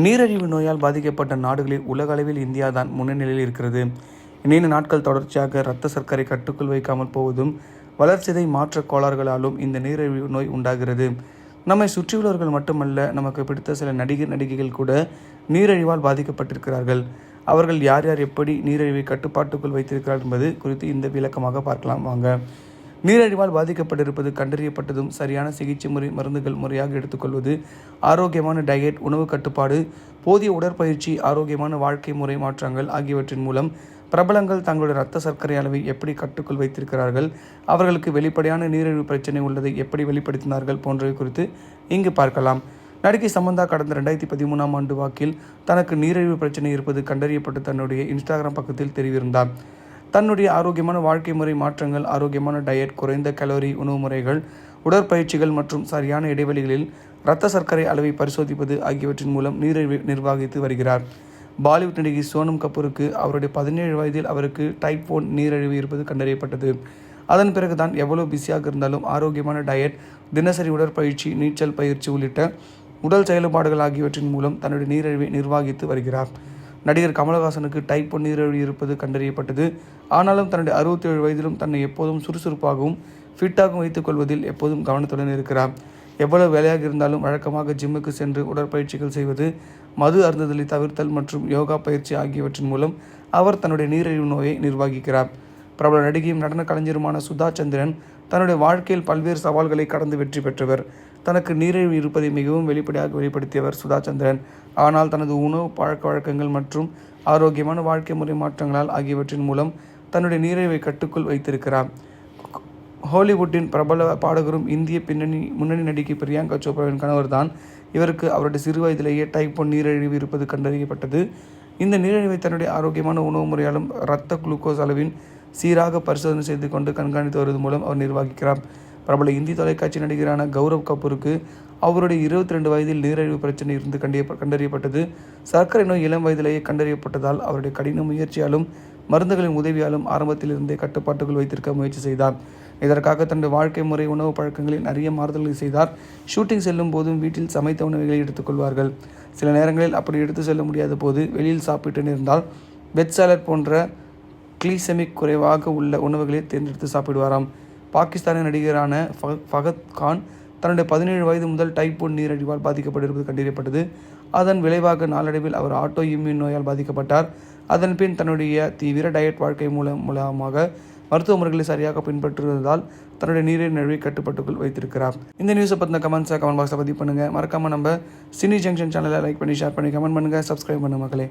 நீரிழிவு நோயால் பாதிக்கப்பட்ட நாடுகளில் உலக அளவில் இந்தியா தான் முன்னணியில் இருக்கிறது. நீண்ட நாட்கள் தொடர்ச்சியாக இரத்த சர்க்கரை கட்டுக்குள் வைக்காமல் போவதும் வளர்ச்சிதை மாற்ற கோளாறுகளாலும் இந்த நீரிழிவு நோய் உண்டாகிறது. நம்மை சுற்றியுள்ளவர்கள் மட்டுமல்ல நமக்கு பிடித்த சில நடிகர் நடிகைகள் கூட நீரிழிவால் பாதிக்கப்பட்டிருக்கிறார்கள். அவர்கள் யார் யார் எப்படி நீரிழிவை கட்டுப்பாட்டுக்குள் வைத்திருக்கிறார் என்பது குறித்து இந்த விளக்கமாக பார்க்கலாம். வாங்க. நீரிழிவால் பாதிக்கப்பட்டிருப்பது கண்டறியப்பட்டதும் சரியான சிகிச்சை முறை மருந்துகள் முறையாக எடுத்துக்கொள்வது ஆரோக்கியமான டயட் உணவு கட்டுப்பாடு போதிய உடற்பயிற்சி ஆரோக்கியமான வாழ்க்கை முறை மாற்றங்கள் ஆகியவற்றின் மூலம் பிரபலங்கள் தங்களுடைய இரத்த சர்க்கரை அளவை எப்படி கட்டுக்குள் வைத்திருக்கிறார்கள் அவர்களுக்கு வெளிப்படையான நீரிழிவு பிரச்சனை உள்ளதை எப்படி வெளிப்படுத்தினார்கள் போன்றவை குறித்து இங்கு பார்க்கலாம். நடிகை சமந்தா கடந்த ரெண்டாயிரத்தி பதிமூணாம் ஆண்டு வாக்கில் தனக்கு நீரிழிவு பிரச்சனை இருப்பது கண்டறியப்பட்டு தன்னுடைய இன்ஸ்டாகிராம் பக்கத்தில் தெரிவித்திருந்தார் தன்னுடைய ஆரோக்கியமான வாழ்க்கை முறை மாற்றங்கள் ஆரோக்கியமான டயட் குறைந்த கலோரி உணவு முறைகள் உடற்பயிற்சிகள் மற்றும் சரியான இடைவெளிகளில் இரத்த சர்க்கரை அளவை பரிசோதிப்பது ஆகியவற்றின் மூலம் நீரை நிர்வகித்து வருகிறார். பாலிவுட் நடிகை சோனம் கபூருக்கு அவருடைய பதினேழு வயதில் அவருக்கு டைப் ஒன் நீரிழிவு இருப்பது கண்டறியப்பட்டது. அதன் பிறகு தான் எவ்வளோ பிஸியாக இருந்தாலும் ஆரோக்கியமான டயட் தினசரி உடற்பயிற்சி நீச்சல் பயிற்சி உள்ளிட்ட உடல் செயல்பாடுகள் ஆகியவற்றின் மூலம் தன்னுடைய நீரிழிவை நிர்வகித்து வருகிறார். நடிகர் கமலஹாசனுக்கு டைப் ஒன் நீரிழிவு இருப்பது கண்டறியப்பட்டது. ஆனாலும் தன்னுடைய அறுபத்தி ஏழு வயதிலும் தன்னை எப்போதும் சுறுசுறுப்பாகவும் ஃபிட்டாகவும் வைத்துக் கொள்வதில் எப்போதும் கவனத்துடன் இருக்கிறார். எவ்வளவு வேலையாக இருந்தாலும் வழக்கமாக ஜிம்முக்கு சென்று உடற்பயிற்சிகள் செய்வது மது அருந்துதலை தவிர்த்தல் மற்றும் யோகா பயிற்சி ஆகியவற்றின் மூலம் அவர் தன்னுடைய நீரிழிவு நோயை நிர்வகிக்கிறார். பிரபல நடிகையும் நடன கலைஞருமான சுதா சந்திரன் தன்னுடைய வாழ்க்கையில் பல்வேறு சவால்களை கடந்து வெற்றி பெற்றவர். தனக்கு நீரிழிவு இருப்பதை மிகவும் வெளிப்படையாக வெளிப்படுத்தியவர் சுதா சந்திரன். ஆனால் தனது உணவு பழக்க வழக்கங்கள் மற்றும் ஆரோக்கியமான வாழ்க்கை முறை மாற்றங்களால் ஆகியவற்றின் மூலம் தன்னுடைய நீரிழிவை கட்டுக்குள் வைத்திருக்கிறார். ஹாலிவுட்டின் பிரபல பாடகரும் இந்திய பின்னணி முன்னணி நடிகை பிரியங்கா சோப்ராவின் கணவர்தான் இவருக்கு அவருடைய சிறு வயதிலேயே டைப் ஒன் நீரிழிவு இருப்பது கண்டறியப்பட்டது. இந்த நீரிழிவை தன்னுடைய ஆரோக்கியமான உணவு முறையாலும் இரத்த குளுக்கோஸ் அளவின் சீராக பரிசோதனை செய்து கொண்டு கண்காணித்து வருவது மூலம் அவர் நிர்வகிக்கிறார். பிரபல இந்தி தொலைக்காட்சி நடிகரான கௌரவ் கபூருக்கு அவருடைய இருபத்தி ரெண்டு வயதில் நீரிழிவு பிரச்சனை இருந்து கண்டிய கண்டறியப்பட்டது. சர்க்கரை நோய் இளம் வயதிலேயே கண்டறியப்பட்டதால் அவருடைய கடின முயற்சியாலும் மருந்துகளின் உதவியாலும் ஆரம்பத்திலிருந்தே கட்டுப்பாட்டுக்குள் வைத்திருக்க முயற்சி செய்தார். இதற்காக தனது வாழ்க்கை முறை உணவு பழக்கங்களில் நிறைய மாறுதல்களை செய்தார். ஷூட்டிங் செல்லும் போதும் வீட்டில் சமைத்த உணவுகளை எடுத்துக்கொள்வார்கள் சில நேரங்களில் அப்படி எடுத்து செல்ல முடியாத போது வெளியில் சாப்பிட்டு இருந்தால் பெட் சாலட் போன்ற கிளீசெமிக் குறைவாக உள்ள உணவுகளை தேர்ந்தெடுத்து சாப்பிடுவாராம். பாகிஸ்தானிய நடிகரான ஃபகத் கான் தன்னுடைய பதினேழு வயது முதல் டைப் ஒன் பாதிக்கப்பட்டிருப்பது கண்டறியப்பட்டது. அதன் விளைவாக நாளடைவில் அவர் ஆட்டோ இம்யூன் நோயால் பாதிக்கப்பட்டார். அதன் பின் தன்னுடைய தீவிர டயட் வாழ்க்கை மூலம் மூலமாக மருத்துவ முறைகளை சரியாக பின்பற்றுவதால் தன்னுடைய நீரின் நழுவை கட்டுப்பாட்டுக்குள் வைத்திருக்கிறார். இந்த நியூஸை பற்றின கமெண்ட்ஸை கமெண்ட் பாக்ஸில் பதிவு பண்ணுங்கள் மறக்காமல் நம்ம சினி ஜங்ஷன் சேனலை லைக் பண்ணி ஷேர் பண்ணி கமெண்ட் பண்ணுங்கள் சப்ஸ்கிரைப் பண்ணுங்கள் மக்களே.